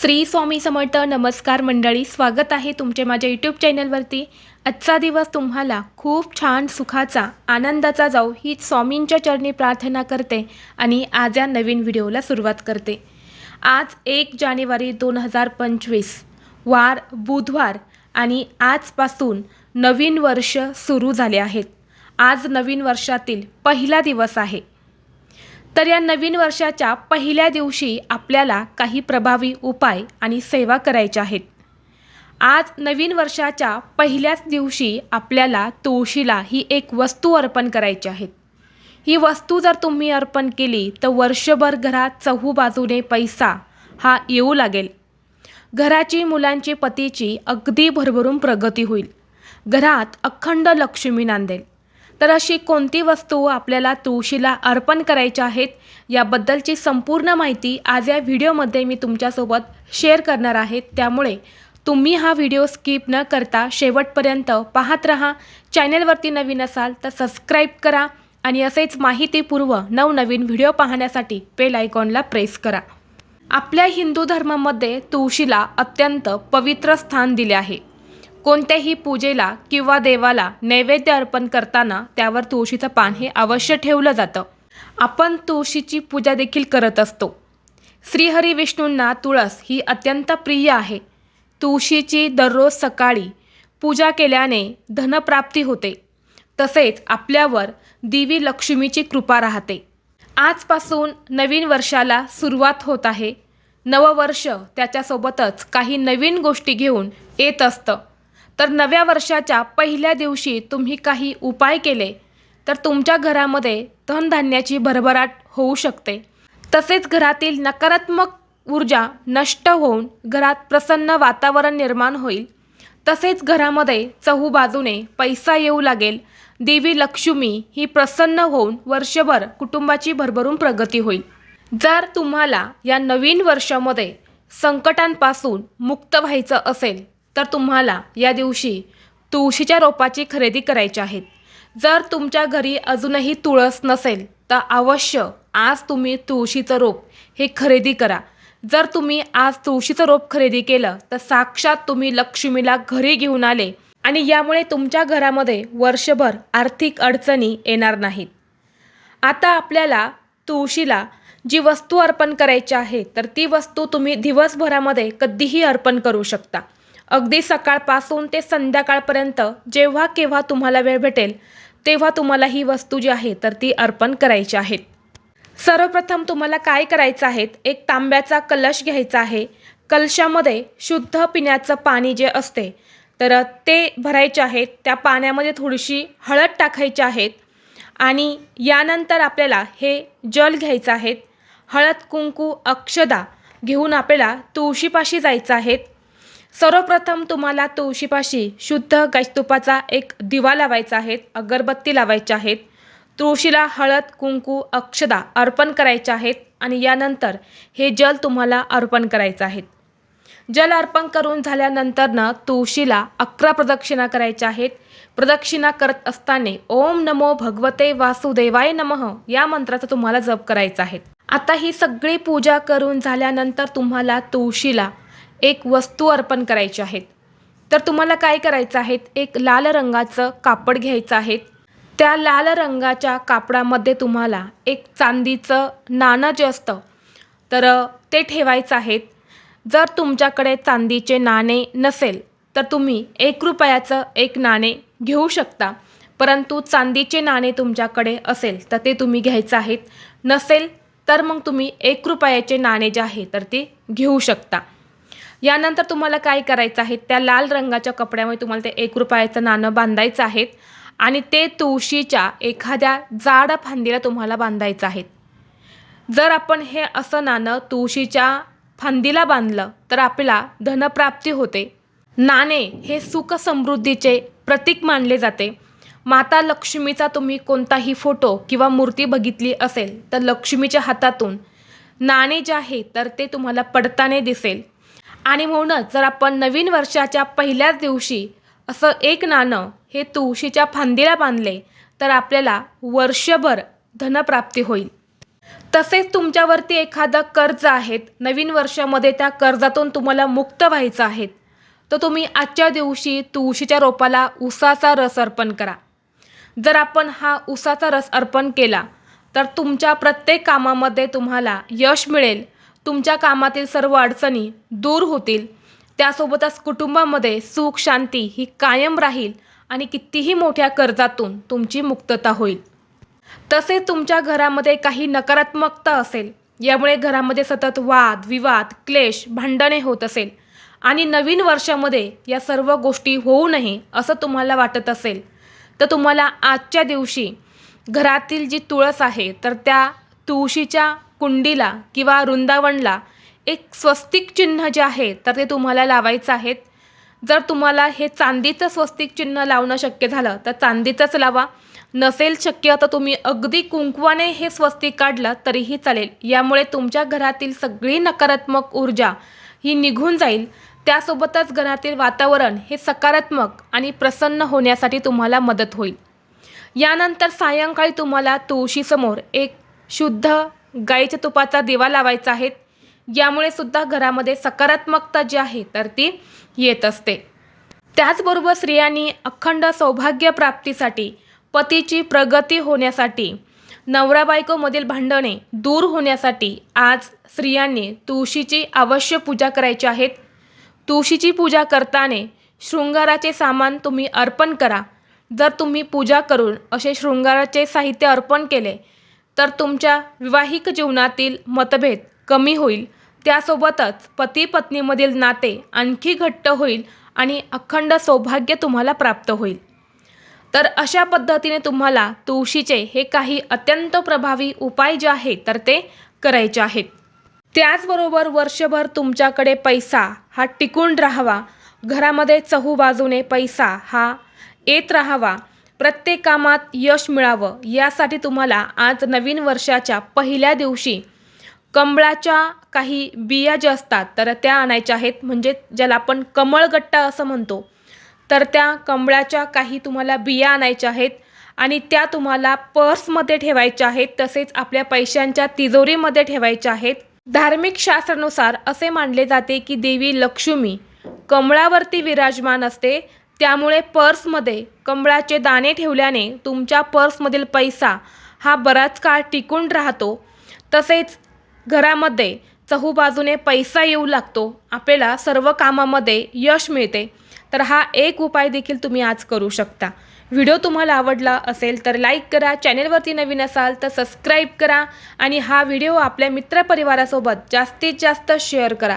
श्री स्वामी समर्थ नमस्कार मंडळी स्वागत आहे तुमचे माझ्या यूट्यूब चॅनलवरती आजचा दिवस तुम्हाला खूप छान सुखाचा आनंदाचा जाऊ ही स्वामींच्या चरणी प्रार्थना करते आणि आज या नवीन व्हिडिओला सुरुवात करते. आज एक जानेवारी दोन हजार पंचवीस वार बुधवार आणि आजपासून नवीन वर्ष सुरू झाले आहेत. आज नवीन वर्षातील पहिला दिवस आहे. तर या नवीन वर्षाच्या पहिल्या दिवशी आपल्याला काही प्रभावी उपाय आणि सेवा करायच्या आहेत. आज नवीन वर्षाच्या पहिल्याच दिवशी आपल्याला तुळशीला ही एक वस्तू अर्पण करायची आहेत. ही वस्तू जर तुम्ही अर्पण केली तर वर्षभर घरात चहू बाजूने पैसा हा येऊ लागेल. घराची मुलांची पतीची अगदी भरभरून प्रगती होईल. घरात अखंड लक्ष्मी नांदेल. तर अशी कोणती वस्तू आपल्याला तुळशीला अर्पण करायच्या आहेत याबद्दलची संपूर्ण माहिती आज या व्हिडिओमध्ये मी तुमच्यासोबत शेअर करणार आहे. त्यामुळे तुम्ही हा व्हिडिओ स्किप न करता शेवटपर्यंत पाहत राहा. चॅनलवरती नवीन असाल तर सबस्क्राईब करा आणि असेच माहितीपूर्व नवनवीन व्हिडिओ पाहण्यासाठी बेल आयकॉनला प्रेस करा. आपल्या हिंदू धर्मामध्ये तुळशीला अत्यंत पवित्र स्थान दिले आहे. कोणत्याही पूजेला किंवा देवाला नैवेद्य अर्पण करताना त्यावर तुळशीचं पान हे अवश्य ठेवलं जातं. आपण तुळशीची पूजा देखील करत असतो. श्रीहरी विष्णूंना तुळस ही अत्यंत प्रिय आहे. तुळशीची दररोज सकाळी पूजा केल्याने धनप्राप्ती होते. तसेच आपल्यावर देवी लक्ष्मीची कृपा राहते. आजपासून नवीन वर्षाला सुरुवात होत आहे. नववर्ष त्याच्यासोबतच काही नवीन गोष्टी घेऊन येत असतं. तर नव्या वर्षाच्या पहिल्या दिवशी तुम्ही काही उपाय केले तर तुमच्या घरामध्ये धनधान्याची भरभराट होऊ शकते. तसेच घरातील नकारात्मक ऊर्जा नष्ट होऊन घरात प्रसन्न वातावरण निर्माण होईल. तसेच घरामध्ये चहूबाजूने पैसा येऊ लागेल. देवी लक्ष्मी ही प्रसन्न होऊन वर्षभर कुटुंबाची भरभरून प्रगती होईल. जर तुम्हाला या नवीन वर्षामध्ये संकटांपासून मुक्त व्हायचं असेल तर तुम्हाला या दिवशी तुळशीच्या रोपाची खरेदी करायची आहेत जर तुमच्या घरी अजूनही तुळस नसेल तर अवश्य आज तुम्ही तुळशीचं रोप हे खरेदी करा. जर तुम्ही आज तुळशीचं रोप खरेदी केलं तर साक्षात तुम्ही लक्ष्मीला घरी घेऊन आले आणि यामुळे तुमच्या घरामध्ये वर्षभर आर्थिक अडचणी येणार नाहीत. आता आपल्याला तुळशीला जी वस्तू अर्पण करायची आहे तर ती वस्तू तुम्ही दिवसभरामध्ये कधीही अर्पण करू शकता. अगदी सकाळपासून ते संध्याकाळपर्यंत जेव्हा केव्हा तुम्हाला वेळ भेटेल तेव्हा तुम्हाला ही वस्तू जी आहे तर ती अर्पण करायची आहेत सर्वप्रथम तुम्हाला काय करायचं आहे? एक तांब्याचा कलश घ्यायचा आहे. कलशामध्ये शुद्ध पिण्याचं पाणी जे असते तर ते भरायचे आहेत त्या पाण्यामध्ये थोडीशी हळद टाकायची आहेत आणि यानंतर आपल्याला हे जल घ्यायचं आहेत हळद कुंकू अक्षदा घेऊन आपल्याला तुळशीपाशी जायचं आहेत सर्वप्रथम तुम्हाला तुळशीपाशी शुद्ध गायतुपाचा एक दिवा लावायचा आहे अगरबत्ती लावायच्या आहेत तुळशीला हळद कुंकू अक्षदा अर्पण करायच्या आहेत आणि यानंतर हे जल तुम्हाला अर्पण करायचं आहे. जल अर्पण करून झाल्यानंतरनं तुळशीला अकरा प्रदक्षिणा करायच्या आहेत. प्रदक्षिणा करत असताना ओम नमो भगवते वासुदेवाय नमः या मंत्राचा तुम्हाला जप करायचा आहे. आता ही सगळी पूजा करून झाल्यानंतर तुम्हाला तुळशीला एक वस्तू अर्पण करायची आहेत. तर तुम्हाला काय करायचं आहे एक लाल रंगाचं कापड घ्यायचं आहे त्या लाल रंगाच्या कापडामध्ये तुम्हाला एक चांदीचं नाणं जे असतं तर ते ठेवायचं आहेत. जर तुमच्याकडे चांदीचे नाणे नसेल तर तुम्ही एक रुपयाचं एक नाणे घेऊ शकता. परंतु चांदीचे नाणे तुमच्याकडे असेल तर ते तुम्ही घ्यायचं आहेत. नसेल तर मग तुम्ही एक रुपयाचे नाणे जे आहे तर ते घेऊ शकता. यानंतर तुम्हाला काय करायचं आहे? त्या लाल रंगाच्या कपड्यामध्ये तुम्हाला ते एक रुपयाचं नाणं बांधायचं आहे आणि ते तुळशीच्या एखाद्या जाड फांदीला तुम्हाला बांधायचं आहे जर आपण हे असं नाणं तुळशीच्या फांदीला बांधलं तर आपल्याला धनप्राप्ती होते. नाणे हे सुख समृद्धीचे प्रतीक मानले जाते. माता लक्ष्मीचा तुम्ही कोणताही फोटो किंवा मूर्ती बघितली असेल तर लक्ष्मीच्या हातातून नाणे जे आहे तर ते तुम्हाला पडताना दिसेल. आणि म्हणूनच जर आपण नवीन वर्षाच्या पहिल्याच दिवशी असं एक नाणं हे तुळशीच्या फांदीला बांधले तर आपल्याला वर्षभर धनप्राप्ती होईल. तसेच तुमच्यावरती एखादं कर्ज आहेत नवीन वर्षामध्ये त्या कर्जातून तुम्हाला मुक्त व्हायचं आहेत तर तुम्ही आजच्या दिवशी तुळशीच्या रोपाला उसाचा रस अर्पण करा. जर आपण हा उसाचा रस अर्पण केला तर तुमच्या प्रत्येक कामामध्ये तुम्हाला यश मिळेल. तुमच्या कामातील सर्व अडचणी दूर होतील. त्यासोबतच कुटुंबामध्ये सुख शांती ही कायम राहील आणि कितीही मोठ्या कर्जातून तुमची मुक्तता होईल. तसेच तुमच्या घरामध्ये काही नकारात्मकता असेल यामुळे घरामध्ये सतत वाद विवाद क्लेश भांडणे होत असेल आणि नवीन वर्षामध्ये या सर्व गोष्टी होऊ नये असं तुम्हाला वाटत असेल तर तुम्हाला आजच्या दिवशी घरातील जी तुळस आहे तर त्या तुळशीच्या कुंडीला किंवा वृंदावनला एक स्वस्तिक चिन्ह जे आहे तर ते तुम्हाला लावायचं आहेत जर तुम्हाला हे चांदीचं स्वस्तिक चिन्ह लावणं शक्य झालं तर चांदीचंच लावा. नसेल शक्य तर तुम्ही अगदी कुंकवाने हे स्वस्तिक काढलं तरीही चालेल. यामुळे तुमच्या घरातील सगळी नकारात्मक ऊर्जा ही निघून जाईल. त्यासोबतच घरातील वातावरण हे सकारात्मक आणि प्रसन्न होण्यासाठी तुम्हाला मदत होईल. यानंतर सायंकाळी तुम्हाला तुळशीसमोर एक शुद्ध गाईच्या तुपाचा दिवा लावायचा आहे. यामुळे सुद्धा घरामध्ये सकारात्मकता जी आहे तर ती येत असते. त्याचबरोबर स्त्रियांनी अखंड सौभाग्य प्राप्तीसाठी पतीची प्रगती होण्यासाठी नवरा बायकोमधील भांडणे दूर होण्यासाठी आज स्त्रियांनी तुळशीची अवश्य पूजा करायची आहेत तुळशीची पूजा करताना शृंगाराचे सामान तुम्ही अर्पण करा. जर तुम्ही पूजा करून असे शृंगाराचे साहित्य अर्पण केले तर तुमच्या विवाहिक जीवनातील मतभेद कमी होईल. त्यासोबतच पती पत्नीमधील नाते आणखी घट्ट होईल आणि अखंड सौभाग्य तुम्हाला प्राप्त होईल. तर अशा पद्धतीने तुम्हाला तुळशीचे हे काही अत्यंत प्रभावी उपाय जे आहेत तर ते करायचे आहेत. त्याचबरोबर वर्षभर तुमच्याकडे पैसा हा टिकून राहावा. घरामध्ये चहूबाजूने पैसा हा येत राहावा. प्रत्येक कामात यश मिळावं यासाठी तुम्हाला आज नवीन वर्षाच्या पहिल्या दिवशी कमळाच्या काही बिया ज्या असतात तर त्या आणायच्या आहेत. म्हणजे ज्याला आपण कमळगट्टा असं म्हणतो. तर त्या कमळाच्या काही तुम्हाला बिया आणायच्या आहेत आणि त्या तुम्हाला पर्समध्ये ठेवायच्या आहेत. तसेच आपल्या पैशांच्या तिजोरीमध्ये ठेवायच्या आहेत. धार्मिक शास्त्रानुसार असे मानले जाते की देवी लक्ष्मी कमळावरती विराजमान असते. त्यामुळे पर्समध्ये कमळाचे दाणे ठेवल्याने तुमच्या पर्समधील पैसा हा बराच काळ टिकून राहतो. तसेच घरामध्ये चहूबाजूने पैसा येऊ लागतो. आपल्याला सर्व कामामध्ये यश मिळते. तर हा एक उपाय देखील तुम्ही आज करू शकता. व्हिडिओ तुम्हाला आवडला असेल तर लाईक करा चॅनेलवरती नवीन असाल तर सबस्क्राईब करा आणि हा व्हिडिओ आपल्या मित्रपरिवारासोबत जास्तीत जास्त शेअर करा.